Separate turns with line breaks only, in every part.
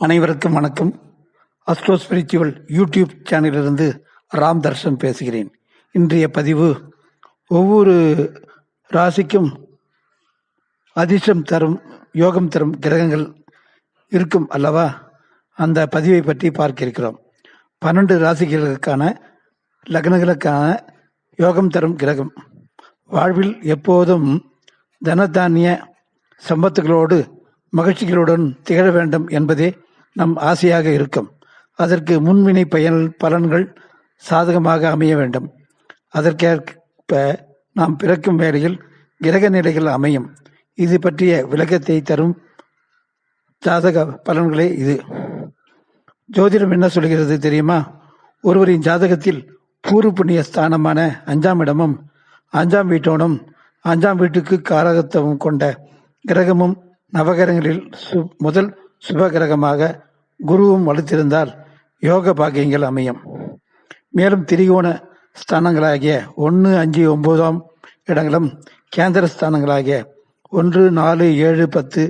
அனைவருக்கும் வணக்கம். Astro spiritual YouTube சேனலிலிருந்து ராம் தர்ஷன் பேசுகிறேன். இன்றைய பதிவு ஒவ்வொரு ராசிக்கும் அதிர்ஷ்டம் தரும் யோகம் தரும் கிரகங்கள் இருக்கும் அல்லவா? அந்த பதிவை பற்றி பார்க்க இருக்கிறோம் பன்னெண்டு ராசிகளுக்கான லக்னங்களுக்கான யோகம் தரும் கிரகம். வாழ்வில் எப்போதும் தனதானிய சம்பத்துகளோடு மகிழ்ச்சிகளுடன் திகழ வேண்டும் என்பதே நம் ஆசையாக இருக்கும். அதற்கு முன்வினை பயன் பலன்கள் சாதகமாக அமைய வேண்டும். அதற்கேற்ப நாம் பிறக்கும் வேளையில் கிரக நிலைகள் அமையும். இது பற்றிய விளக்கத்தை தரும் ஜாதக பலன்களே இது. ஜோதிடம் என்ன சொல்கிறது தெரியுமா? ஒருவரின் ஜாதகத்தில் பூர்வ புண்ணிய ஸ்தானமான அஞ்சாம் இடமும் அஞ்சாம் வீட்டோனும் அஞ்சாம் வீட்டுக்கு காரகத்துவம் கொண்ட கிரகமும் நவகிரகங்களில் சு முதல் சுபகிரகமாக குருவும் வலுத்திருந்தால் யோக பாக்கியங்கள் அமையும். மேலும் திரிகோண ஸ்தானங்களாகிய ஒன்று அஞ்சு ஒன்பதாம் இடங்களும் கேந்திர ஸ்தானங்களாகிய ஒன்று நாலு ஏழு பத்து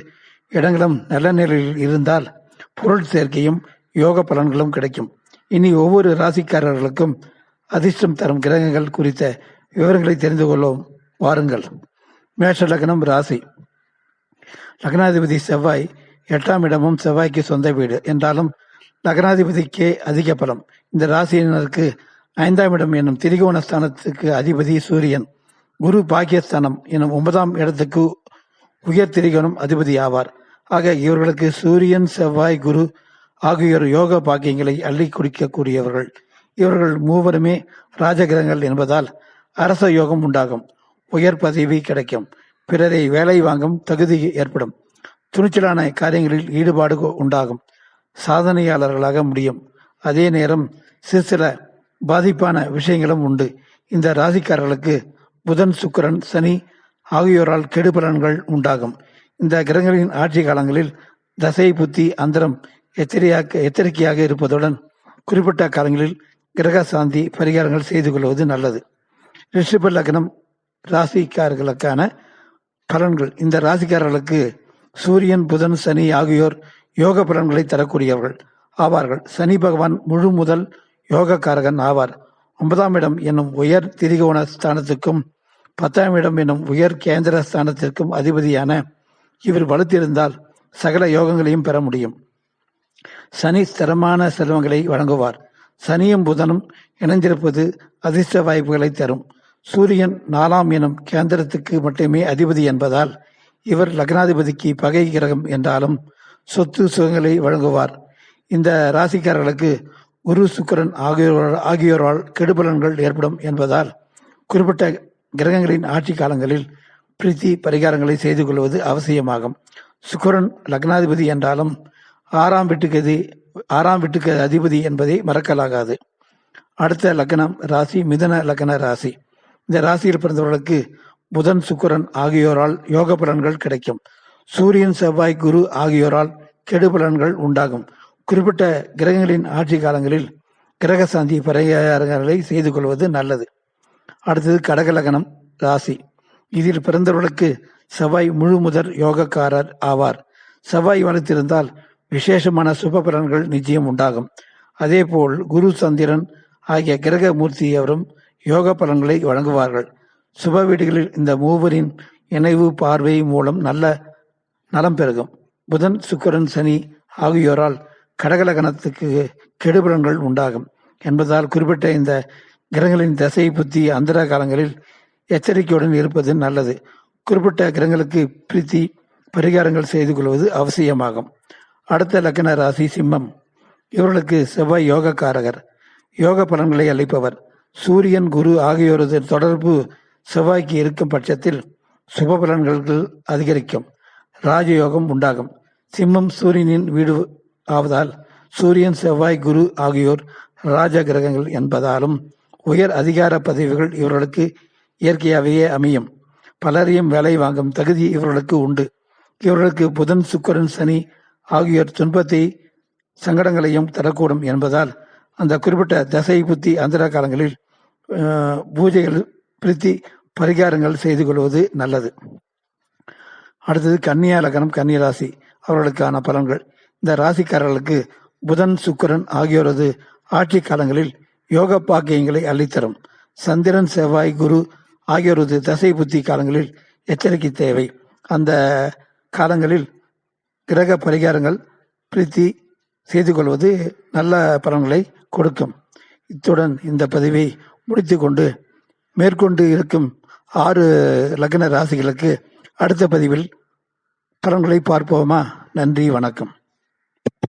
இடங்களும் நல்ல நிலையில் இருந்தால் பொருள் சேர்க்கையும் யோக பலன்களும் கிடைக்கும். இனி ஒவ்வொரு ராசிக்காரர்களுக்கும் அதிர்ஷ்டம் தரும் கிரகங்கள் குறித்த விவரங்களை தெரிந்து கொள்ளவும் வாருங்கள். மேஷ லக்னம் ராசி. லக்னாதிபதி செவ்வாய் எட்டாம் இடமும் செவ்வாய்க்கு சொந்த வீடு. என்றாலும் லக்னாதிபதிக்கே அதிக பலம். இந்த ராசியினருக்கு ஐந்தாம் இடம் என்னும் திரிகோண ஸ்தானத்துக்கு அதிபதி சூரியன். குரு பாக்கியஸ்தானம் எனும் ஒன்பதாம் இடத்துக்கு உயர் திரிகோணம் அதிபதி ஆவார். ஆக இவர்களுக்கு சூரியன் செவ்வாய் குரு ஆகியோர் யோக பாக்கியங்களை அள்ளி குடிக்கக்கூடியவர்கள். இவர்கள் மூவருமே ராஜகிரகங்கள் என்பதால் அரச யோகம் உண்டாகும். உயர் பதவி கிடைக்கும். பிறரை வேலை வாங்கும் தகுதி ஏற்படும். துணிச்சலான காரியங்களில் ஈடுபாடு உண்டாகும். சாதனையாளர்களாக முடியும். அதே நேரம் சிறு சில பாதிப்பான விஷயங்களும் உண்டு. இந்த ராசிக்காரர்களுக்கு புதன் சுக்கரன் சனி ஆகியோரால் கெடுபலன்கள் உண்டாகும். இந்த கிரகங்களின் ஆட்சி காலங்களில் தசை புத்தி அந்தரம் எச்சரியாக எச்சரிக்கையாக இருப்பதுடன் குறிப்பிட்ட காலங்களில் கிரக சாந்தி பரிகாரங்கள் செய்து கொள்வது நல்லது. ரிஷப லக்னம் ராசிக்காரர்களுக்கான பலன்கள். இந்த ராசிக்காரர்களுக்கு சூரியன் புதன் சனி ஆகியோர் யோக பலன்களை தரக்கூடியவர்கள் ஆவார்கள். சனி பகவான் முழு முதல் யோகக்காரகன் ஆவார். ஒன்பதாம் இடம் என்னும் உயர் திரிகோண ஸ்தானத்துக்கும் பத்தாம் இடம் என்னும் உயர் கேந்திர ஸ்தானத்திற்கும் அதிபதியான இவர் வலுத்திருந்தால் சகல யோகங்களையும் பெற முடியும். சனி ஸ்திரமான செல்வங்களை வழங்குவார். சனியும் புதனும் இணைந்திருப்பது அதிர்ஷ்ட வாய்ப்புகளை தரும். சூரியன் நாலாம் எனும் கேந்திரத்துக்கு மட்டுமே அதிபதி என்பதால் இவர் லக்னாதிபதிக்கு பகை கிரகம் என்றாலும் சொத்து சுகங்களை வழங்குவார். இந்த ராசிக்காரர்களுக்கு குரு சுக்கரன் ஆகியோர் ஆகியோரால் கெடுபலன்கள் ஏற்படும் என்பதால் குறிப்பிட்ட கிரகங்களின் ஆட்சி காலங்களில் பிரீத்தி பரிகாரங்களை செய்து கொள்வது அவசியமாகும். சுக்கரன் லக்னாதிபதி என்றாலும் ஆறாம் வீட்டுக்கு ஆறாம் வீட்டுக்கு அதிபதி என்பதை மறக்கலாகாது. அடுத்த லக்னம் ராசி மிதன லக்ன ராசி. இந்த ராசியில் பிறந்தவர்களுக்கு புதன் சுக்கரன் ஆகியோரால் யோக பலன்கள் கிடைக்கும். சூரியன் செவ்வாய் குரு ஆகியோரால் கெடு பலன்கள் உண்டாகும். குறிப்பிட்ட கிரகங்களின் ஆட்சி காலங்களில் கிரக சாந்தி பரிகாரங்களை செய்து கொள்வது நல்லது. அடுத்தது கடகலகனம் ராசி. இதில் பிறந்தவர்களுக்கு செவ்வாய் முழு முதற் யோகக்காரர் ஆவார். செவ்வாய் வளர்த்திருந்தால் விசேஷமான சுப பலன்கள் நிச்சயம் உண்டாகும். அதேபோல் குரு சந்திரன் ஆகிய கிரக மூர்த்தியவரும் யோக பலன்களை வழங்குவார்கள். சுப வீடுகளில் இந்த மூவரின் இணைவு பார்வை மூலம் நல்ல நலம் பெருகும். புதன் சுக்கரன் சனி ஆகியோரால் கடகலகணத்துக்கு கெடுபலன்கள் உண்டாகும். என்பதால் குறிப்பிட்ட இந்த கிரகங்களின் தசை புத்தி அந்தர காலங்களில் எச்சரிக்கையுடன் இருப்பது நல்லது. குறிப்பிட்ட கிரகங்களுக்கு பிரீத்தி பரிகாரங்கள் செய்து கொள்வது அவசியமாகும். அடுத்த லக்கண ராசி சிம்மம். இவர்களுக்கு செவ்வாய் யோகக்காரகர். யோக பலன்களை அளிப்பவர். சூரியன் குரு ஆகியோரது தொடர்பு செவ்வாய்க்கு இருக்கும் பட்சத்தில் சுப பலன்கள் அதிகரிக்கும். ராஜயோகம் உண்டாகும். சிம்மம் சூரியனின் வீடு ஆவதால் சூரியன் செவ்வாய் குரு ஆகியோர் ராஜ கிரகங்கள் என்பதாலும் உயர் அதிகார பதவிகள் இவர்களுக்கு இயற்கையாகவே அமையும். பலரையும் வேலை வாங்கும் தகுதி இவர்களுக்கு உண்டு. இவர்களுக்கு புதன் சுக்கரன் சனி ஆகியோர் துன்பத்தை சங்கடங்களையும் தரக்கூடும் என்பதால் அந்த குறிப்பிட்ட தசை புத்தி அந்தர காலங்களில் பூஜைகள் பிரீத்தி பரிகாரங்கள் செய்து கொள்வது நல்லது. அடுத்தது கன்னியா லக்னம் கன்னிராசி அவர்களுக்கான பலன்கள். இந்த ராசிக்காரர்களுக்கு புதன் சுக்கிரன் ஆகியோரது ஆட்சி காலங்களில் யோக பாக்கியங்களை அள்ளித்தரும். சந்திரன் செவ்வாய் குரு ஆகியோரது தசை புத்தி காலங்களில் எச்சரிக்கை தேவை. அந்த காலங்களில் கிரக பரிகாரங்கள் பிரீத்தி செய்து கொள்வது நல்ல பலன்களை கொடுக்கும். இத்துடன் இந்த பதிவை முடித்துக்கொண்டு மேற்கொண்டு இருக்கும் ஆறு லக்ன ராசிகளுக்கு அடுத்த பதிவில் பலன்களை பார்ப்போமா? நன்றி வணக்கம்.